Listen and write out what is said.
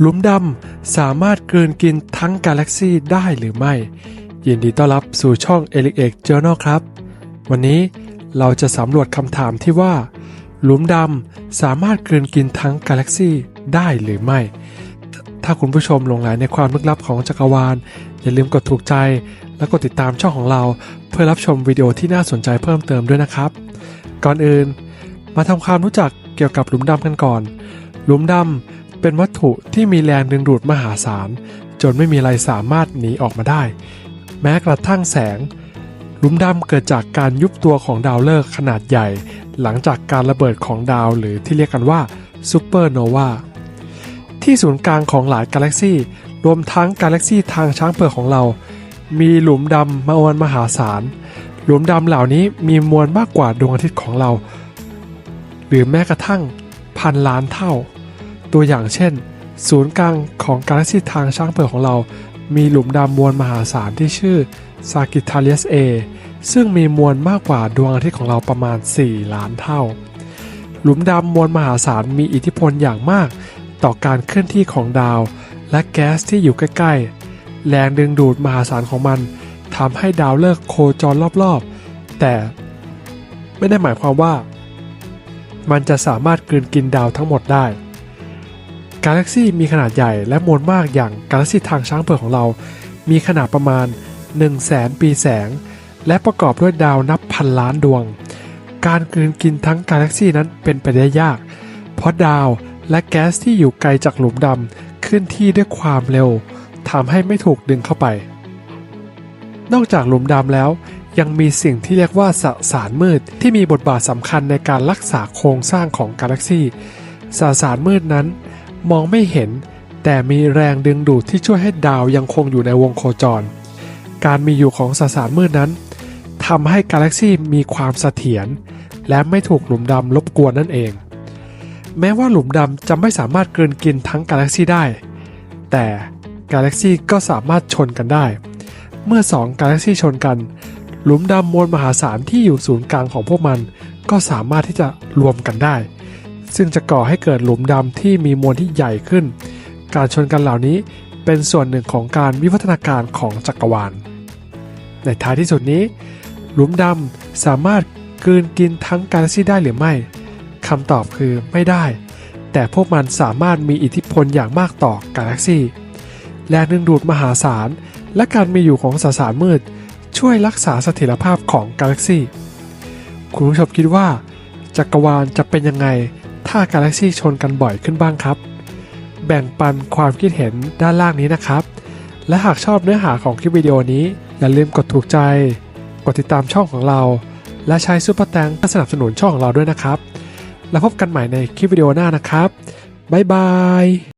หลุมดำสามารถกลืนกินทั้งกาแล็กซีได้หรือไม่ ยินดีต้อนรับสู่ช่องเอลิเอกเจอร์นครับ วันนี้เราจะสำรวจคำถามที่ว่า หลุมดำสามารถกลืนกินทั้งกาแล็กซีได้หรือไม่ ถ้าคุณผู้ชมหลงไหลในความลึกลับของจักรวาล อย่าลืมกดถูกใจ และกดติดตามช่องของเรา เพื่อรับชมวิดีโอที่น่าสนใจเพิ่มเติมด้วยนะครับ ก่อนอื่น มาทำความรู้จักเกี่ยวกับหลุมดำกันก่อน หลุมดำ เป็นวัตถุที่มีแรงดึงดูดมหาศาล จนไม่มีอะไรสามารถหนีออกมาได้ แม้กระทั่งแสงหลุมดำเกิดจากการยุบตัวของดาวฤกษ์ขนาดใหญ่ หลังจากการระเบิดของดาวหรือที่เรียกกันว่าซูเปอร์โนวาที่ศูนย์กลางของหลายกาแล็กซี่ รวมทั้งกาแล็กซี่ทางช้างเผือกของเรา มีหลุมดำมวลมหาศาล หลุมดำเหล่านี้มีมวลมากกว่าดวงอาทิตย์ของเรา หรือแม้กระทั่งพันล้านเท่า ตัวอย่างเช่น ศูนย์กลางของกาแล็กซีทางช้างเผือกของเรา มีหลุมดำมวลมหาศาลที่ชื่อ Sagittarius A ซึ่งมีมวลมากกว่าดวงอาทิตย์ของเราประมาณ 4 ล้านเท่า หลุมดำมวลมหาศาลมีอิทธิพลอย่างมากต่อการเคลื่อนที่ของดาว และแก๊สที่อยู่ใกล้ๆ แรงดึงดูดมหาศาลของมันทำให้ดาวเลิกโคจรรอบๆ แต่ไม่ได้หมายความว่า มันจะสามารถกลืนกินดาวทั้งหมดได้ กาแล็กซีมีขนาดใหญ่และมวลมากอย่างกาแล็กซีทางช้างเผือกของเรา มีขนาดประมาณ 1 0 0 0 0แสนปีแสง และประกอบด้วยดาวนับพันล้านดวง การกลืนกินทั้งกาแล็กซีนั้นเป็นไปได้ยาก เพราะดาวและแก๊สที่อยู่ไกลจากหลุมดำเคลื่อนที่ด้วยความเร็วทำให้ไม่ถูกดึงเข้าไป นอกจากหลุมดำแล้ว ยังมีสิ่งที่เรียกว่าสสารมืดที่มีบทบาทสำคัญในการรักษาโครงสร้างของกาแล็กซีสสารมืดนั้น มองไม่เห็น แต่มีแรงดึงดูดที่ช่วยให้ดาวยังคงอยู่ในวงโคจร การมีอยู่ของสสารมืดนั้นทำให้กาแล็กซีมีความเสถียรและไม่ถูกหลุมดำรบกวนนั่นเอง แม้ว่าหลุมดำจะไม่สามารถกลืนกินทั้งกาแล็กซีได้ แต่กาแล็กซีก็สามารถชนกันได้ เมื่อสองกาแล็กซีชนกัน หลุมดำมวลมหาศาลที่อยู่ศูนย์กลางของพวกมัน ก็สามารถที่จะรวมกันได้ ซึ่งจะก่อให้เกิดหลุมดำที่มีมวลที่ใหญ่ขึ้น การชนกันเหล่านี้เป็นส่วนหนึ่งของการวิวัฒนาการของจักรวาล ในท้ายที่สุดนี้ หลุมดำสามารถกืนกินทั้งกาแล็กซี่ได้หรือไม่คำตอบคือไม่ได้ แต่พวกมันสามารถมีอิทธิพลอย่างมากต่อกาแล็กซี่แรงดึงดูดมหาศาล และการมีอยู่ของสสารมืด ช่วยรักษาเสถียรภาพของกาแล็กซี่ คุณผู้ชมคิดว่า จักรวาลจะเป็นยังไง ถ้ากาแล็กซี่ชนกันบ่อยขึ้นบ้างครับ แบ่งปันความคิดเห็นด้านล่างนี้นะครับ และหากชอบเนื้อหาของคลิปวิดีโอนี้ อย่าลืมกดถูกใจ กดติดตามช่องของเรา และใช้ซุปเปอร์แตงสนับสนุนช่องของเราด้วยนะครับ แล้วพบกันใหม่ในคลิปวิดีโอหน้านะครับ บ๊ายบาย